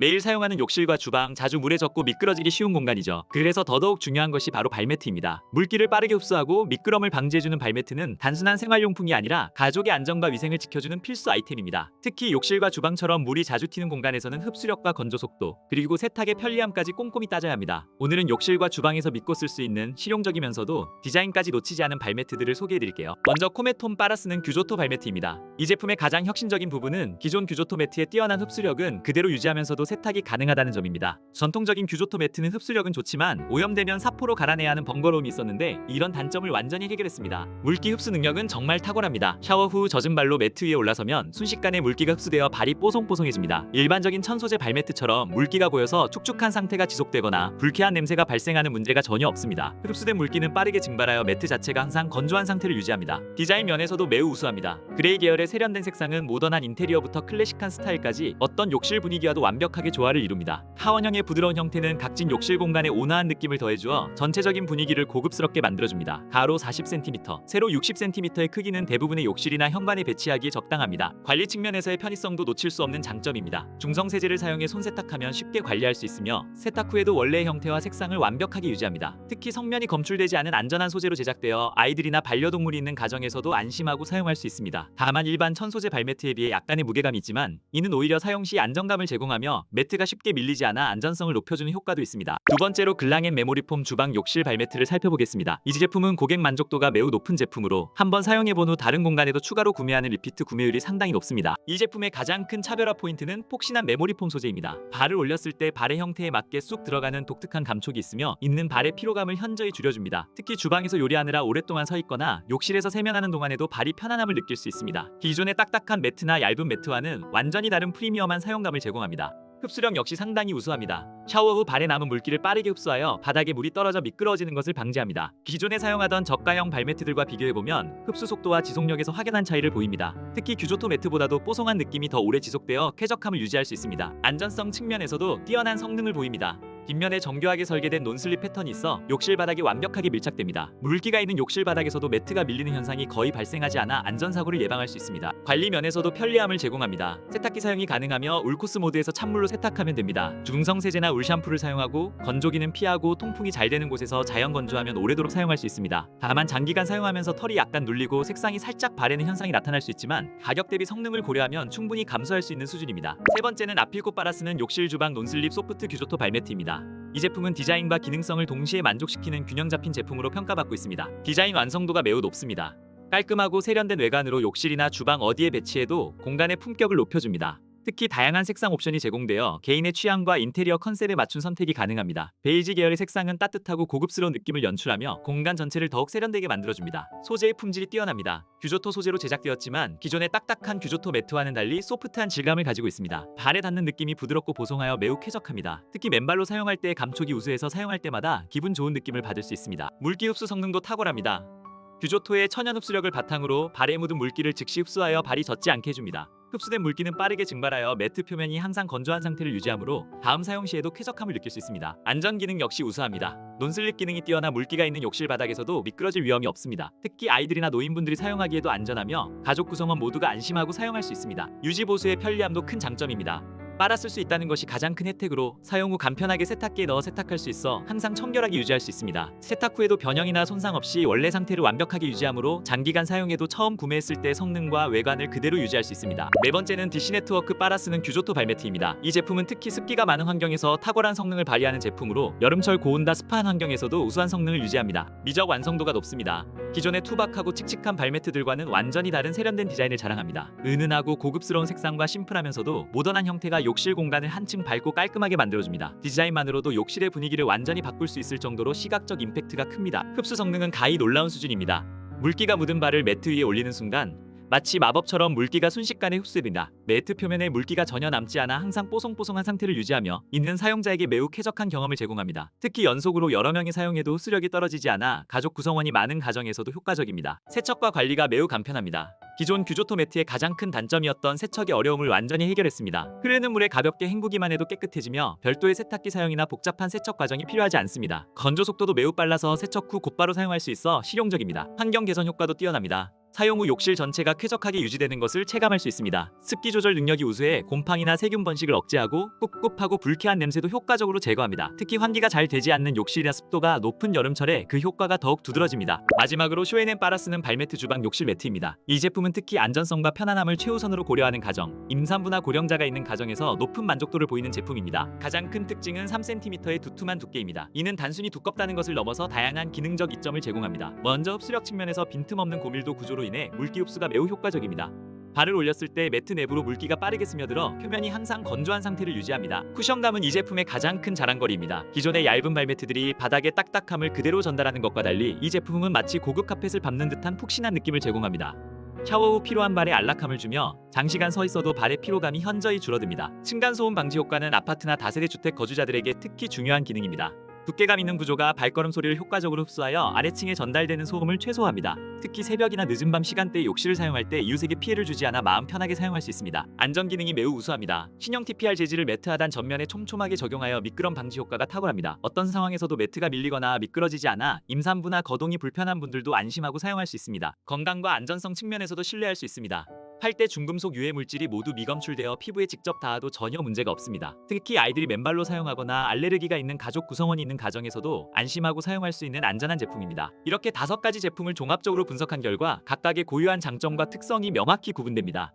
매일 사용하는 욕실과 주방 자주 물에 젖고 미끄러지기 쉬운 공간이죠. 그래서 더더욱 중요한 것이 바로 발매트입니다. 물기를 빠르게 흡수하고 미끄럼을 방지해주는 발매트는 단순한 생활용품이 아니라 가족의 안전과 위생을 지켜주는 필수 아이템입니다. 특히 욕실과 주방처럼 물이 자주 튀는 공간에서는 흡수력과 건조 속도 그리고 세탁의 편리함까지 꼼꼼히 따져야 합니다. 오늘은 욕실과 주방에서 믿고 쓸 수 있는 실용적이면서도 디자인까지 놓치지 않은 발매트들을 소개해드릴게요. 먼저 코메톤 빨아쓰는 규조토 발매트입니다. 이 제품의 가장 혁신적인 부분은 기존 규조토 매트의 뛰어난 흡수력은 그대로 유지하면서도 세탁이 가능하다는 점입니다. 전통적인 규조토 매트는 흡수력은 좋지만 오염되면 사포로 갈아내야 하는 번거로움이 있었는데 이런 단점을 완전히 해결했습니다. 물기 흡수 능력은 정말 탁월합니다. 샤워 후 젖은 발로 매트 위에 올라서면 순식간에 물기가 흡수되어 발이 뽀송뽀송해집니다. 일반적인 천소재 발매트처럼 물기가 고여서 축축한 상태가 지속되거나 불쾌한 냄새가 발생하는 문제가 전혀 없습니다. 흡수된 물기는 빠르게 증발하여 매트 자체가 항상 건조한 상태를 유지합니다. 디자인 면에서도 매우 우수합니다. 그레이 계열의 세련된 색상은 모던한 인테리어부터 클래식한 스타일까지 어떤 욕실 분위기와도 완벽 하게 조화를 이룹니다. 타원형의 부드러운 형태는 각진 욕실 공간에 온화한 느낌을 더해주어 전체적인 분위기를 고급스럽게 만들어줍니다. 가로 40cm, 세로 60cm의 크기는 대부분의 욕실이나 현관에 배치하기에 적당합니다. 관리 측면에서의 편의성도 놓칠 수 없는 장점입니다. 중성 세제를 사용해 손 세탁하면 쉽게 관리할 수 있으며 세탁 후에도 원래의 형태와 색상을 완벽하게 유지합니다. 특히 성면이 검출되지 않은 안전한 소재로 제작되어 아이들이나 반려동물이 있는 가정에서도 안심하고 사용할 수 있습니다. 다만 일반 천소재 발매트에 비해 약간의 무게감이 있지만 이는 오히려 사용 시 안정감을 제공하며 매트가 쉽게 밀리지 않아 안전성을 높여주는 효과도 있습니다. 두 번째로 글랑앤 메모리폼 주방 욕실 발매트를 살펴보겠습니다. 이 제품은 고객 만족도가 매우 높은 제품으로 한번 사용해본 후 다른 공간에도 추가로 구매하는 리피트 구매율이 상당히 높습니다. 이 제품의 가장 큰 차별화 포인트는 폭신한 메모리폼 소재입니다. 발을 올렸을 때 발의 형태에 맞게 쑥 들어가는 독특한 감촉이 있으며 있는 발의 피로감을 현저히 줄여줍니다. 특히 주방에서 요리하느라 오랫동안 서 있거나 욕실에서 세면하는 동안에도 발이 편안함을 느낄 수 있습니다. 기존의 딱딱한 매트나 얇은 매트와는 완전히 다른 프리미엄한 사용감을 제공합니다. 흡수력 역시 상당히 우수합니다. 샤워 후 발에 남은 물기를 빠르게 흡수하여 바닥에 물이 떨어져 미끄러지는 것을 방지합니다. 기존에 사용하던 저가형 발매트들과 비교해보면 흡수 속도와 지속력에서 확연한 차이를 보입니다. 특히 규조토 매트보다도 뽀송한 느낌이 더 오래 지속되어 쾌적함을 유지할 수 있습니다. 안전성 측면에서도 뛰어난 성능을 보입니다. 뒷면에 정교하게 설계된 논슬립 패턴이 있어 욕실 바닥에 완벽하게 밀착됩니다. 물기가 있는 욕실 바닥에서도 매트가 밀리는 현상이 거의 발생하지 않아 안전사고를 예방할 수 있습니다. 관리 면에서도 편리함을 제공합니다. 세탁기 사용이 가능하며 울코스 모드에서 찬물로 세탁하면 됩니다. 중성 세제나 울 샴푸를 사용하고 건조기는 피하고 통풍이 잘 되는 곳에서 자연 건조하면 오래도록 사용할 수 있습니다. 다만 장기간 사용하면서 털이 약간 눌리고 색상이 살짝 바래는 현상이 나타날 수 있지만 가격 대비 성능을 고려하면 충분히 감수할 수 있는 수준입니다. 세 번째는 아필코 빨아쓰는 욕실 주방 논슬립 소프트 규조토 발매트입니다. 이 제품은 디자인과 기능성을 동시에 만족시키는 균형 잡힌 제품으로 평가받고 있습니다. 디자인 완성도가 매우 높습니다. 깔끔하고 세련된 외관으로 욕실이나 주방 어디에 배치해도 공간의 품격을 높여줍니다. 특히 다양한 색상 옵션이 제공되어 개인의 취향과 인테리어 컨셉에 맞춘 선택이 가능합니다. 베이지 계열의 색상은 따뜻하고 고급스러운 느낌을 연출하며 공간 전체를 더욱 세련되게 만들어줍니다. 소재의 품질이 뛰어납니다. 규조토 소재로 제작되었지만 기존의 딱딱한 규조토 매트와는 달리 소프트한 질감을 가지고 있습니다. 발에 닿는 느낌이 부드럽고 보송하여 매우 쾌적합니다. 특히 맨발로 사용할 때 감촉이 우수해서 사용할 때마다 기분 좋은 느낌을 받을 수 있습니다. 물기 흡수 성능도 탁월합니다. 규조토의 천연 흡수력을 바탕으로 발에 묻은 물기를 즉시 흡수하여 발이 젖지 않게 해줍니다. 흡수된 물기는 빠르게 증발하여 매트 표면이 항상 건조한 상태를 유지하므로 다음 사용 시에도 쾌적함을 느낄 수 있습니다. 안전 기능 역시 우수합니다. 논슬립 기능이 뛰어나 물기가 있는 욕실 바닥에서도 미끄러질 위험이 없습니다. 특히 아이들이나 노인분들이 사용하기에도 안전하며 가족 구성원 모두가 안심하고 사용할 수 있습니다. 유지 보수의 편리함도 큰 장점입니다. 쓸수 있다는 것이 가장 큰 혜택으로 사용 후 간편하게 세탁기에 넣어 세탁할 수 있어 항상 청결하게 유지할 수 있습니다. 세탁 후에도 변형이나 손상 없이 원래 상태를 완벽하게 유지하므로 장기간 사용해도 처음 구매했을 때 성능과 외관을 그대로 유지할 수 있습니다. 네 번째는 DC 네트워크 빨아 쓰는 규조토 발매트입니다. 이 제품은 특히 습기가 많은 환경에서 탁월한 성능을 발휘하는 제품으로 여름철 고온다 습한 환경에서도 우수한 성능을 유지합니다. 미적 완성도가 높습니다. 기존의 투박하고 칙칙한 발매트들과는 완전히 다른 세련된 디자인을 자랑합니다. 은은하고 고급스러운 색상과 심플하면서도 모던한 형태가 욕실 공간을 한층 밝고 깔끔하게 만들어줍니다. 디자인만으로도 욕실의 분위기를 완전히 바꿀 수 있을 정도로 시각적 임팩트가 큽니다. 흡수 성능은 가히 놀라운 수준입니다. 물기가 묻은 발을 매트 위에 올리는 순간 마치 마법처럼 물기가 순식간에 흡수됩니다. 매트 표면에 물기가 전혀 남지 않아 항상 뽀송뽀송한 상태를 유지하며 있는 사용자에게 매우 쾌적한 경험을 제공합니다. 특히 연속으로 여러 명이 사용해도 흡수력이 떨어지지 않아 가족 구성원이 많은 가정에서도 효과적입니다. 세척과 관리가 매우 간편합니다. 기존 규조토 매트의 가장 큰 단점이었던 세척의 어려움을 완전히 해결했습니다. 흐르는 물에 가볍게 헹구기만 해도 깨끗해지며 별도의 세탁기 사용이나 복잡한 세척 과정이 필요하지 않습니다. 건조 속도도 매우 빨라서 세척 후 곧바로 사용할 수 있어 실용적입니다. 환경 개선 효과도 뛰어납니다. 사용 후 욕실 전체가 쾌적하게 유지되는 것을 체감할 수 있습니다. 습기 조절 능력이 우수해 곰팡이나 세균 번식을 억제하고 꿉꿉하고 불쾌한 냄새도 효과적으로 제거합니다. 특히 환기가 잘 되지 않는 욕실이나 습도가 높은 여름철에 그 효과가 더욱 두드러집니다. 마지막으로 빨아 쓰는 발매트 주방 욕실 매트입니다. 이 제품은 특히 안전성과 편안함을 최우선으로 고려하는 가정, 임산부나 고령자가 있는 가정에서 높은 만족도를 보이는 제품입니다. 가장 큰 특징은 3cm의 두툼한 두께입니다. 이는 단순히 두껍다는 것을 넘어서 다양한 기능적 이점을 제공합니다. 먼저 흡수력 측면에서 빈틈없는 고밀도 구조로 인해 물기 흡수가 매우 효과적입니다. 발을 올렸을 때 매트 내부로 물기가 빠르게 스며들어 표면이 항상 건조한 상태를 유지합니다. 쿠션감은 이 제품의 가장 큰 자랑거리입니다. 기존의 얇은 발매트들이 바닥의 딱딱함을 그대로 전달하는 것과 달리 이 제품은 마치 고급 카펫을 밟는 듯한 푹신한 느낌을 제공합니다. 샤워 후 피로한 발에 안락함을 주며 장시간 서 있어도 발의 피로감이 현저히 줄어듭니다. 층간 소음 방지 효과는 아파트나 다세대 주택 거주자들에게 특히 중요한 기능입니다. 두께감 있는 구조가 발걸음 소리를 효과적으로 흡수하여 아래층에 전달되는 소음을 최소화합니다. 특히 새벽이나 늦은 밤 시간대에 욕실을 사용할 때 이웃에게 피해를 주지 않아 마음 편하게 사용할 수 있습니다. 안전 기능이 매우 우수합니다. 신형 TPR 재질을 매트 하단 전면에 촘촘하게 적용하여 미끄럼 방지 효과가 탁월합니다. 어떤 상황에서도 매트가 밀리거나 미끄러지지 않아 임산부나 거동이 불편한 분들도 안심하고 사용할 수 있습니다. 건강과 안전성 측면에서도 신뢰할 수 있습니다. 팔때 중금속 유해 물질이 모두 미검출되어 피부에 직접 닿아도 전혀 문제가 없습니다. 특히 아이들이 맨발로 사용하거나 알레르기가 있는 가족 구성원이 있는 가정에서도 안심하고 사용할 수 있는 안전한 제품입니다. 이렇게 다섯 가지 제품을 종합적으로 분석한 결과 각각의 고유한 장점과 특성이 명확히 구분됩니다.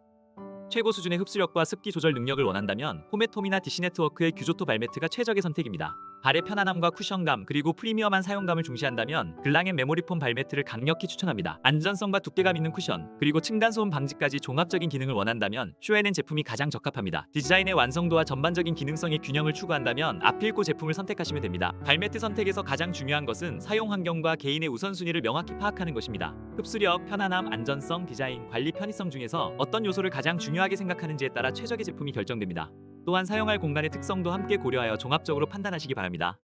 최고 수준의 흡수력과 습기 조절 능력을 원한다면 포메톰이나 DC 네트워크의 규조토 발매트가 최적의 선택입니다. 발의 편안함과 쿠션감 그리고 프리미엄한 사용감을 중시한다면 글랑앤 메모리폼 발매트를 강력히 추천합니다. 안전성과 두께감 있는 쿠션 그리고 층간소음 방지까지 종합적인 기능을 원한다면 쇼에넨 제품이 가장 적합합니다. 디자인의 완성도와 전반적인 기능성의 균형을 추구한다면 아필코 제품을 선택하시면 됩니다. 발매트 선택에서 가장 중요한 것은 사용 환경과 개인의 우선순위를 명확히 파악하는 것입니다. 흡수력, 편안함, 안전성, 디자인, 관리 편의성 중에서 어떤 요소를 가장 중요하게 생각하는지에 따라 최적의 제품이 결정됩니다. 또한 사용할 공간의 특성도 함께 고려하여 종합적으로 판단하시기 바랍니다.